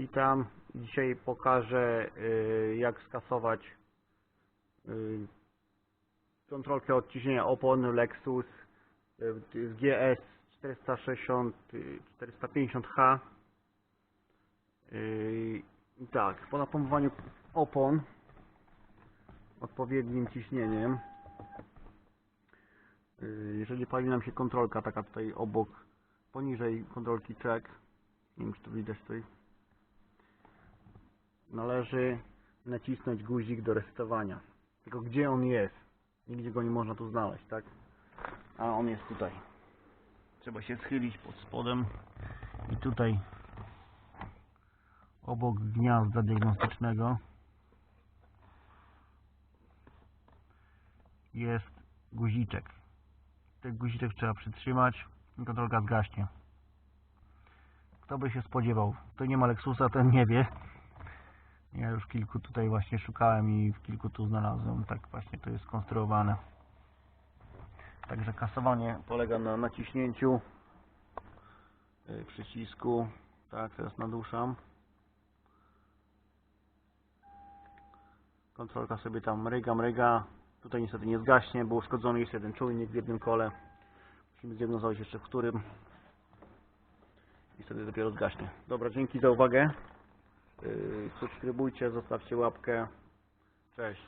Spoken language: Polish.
Witam. Dzisiaj pokażę y, jak skasować y, kontrolkę odciśnienia opon Lexus GS 460 y, 450H. Y, i Tak, po napompowaniu opon odpowiednim ciśnieniem y, jeżeli pali nam się kontrolka taka tutaj obok poniżej kontrolki check nie wiem czy to widać tutaj należy nacisnąć guzik do resetowania. Tylko gdzie on jest? Nigdzie go nie można tu znaleźć, tak? A on jest tutaj. Trzeba się schylić pod spodem i tutaj obok gniazda diagnostycznego jest guziczek. Ten guziczek trzeba przytrzymać i kontrolka zgaśnie. Kto by się spodziewał? To nie ma Lexusa, ten nie wie. Ja już kilku tutaj właśnie szukałem i w kilku tu znalazłem. Tak właśnie to jest skonstruowane. Także kasowanie polega na naciśnięciu y, przycisku. Tak, teraz naduszam. Kontrolka sobie tam mryga, mryga. Tutaj niestety nie zgaśnie, bo uszkodzony jest jeden czujnik w jednym kole. Musimy zdiagnozować jeszcze w którym. I dopiero zgaśnie. Dobra, dzięki za uwagę. Yy, subskrybujcie, zostawcie łapkę. Cześć.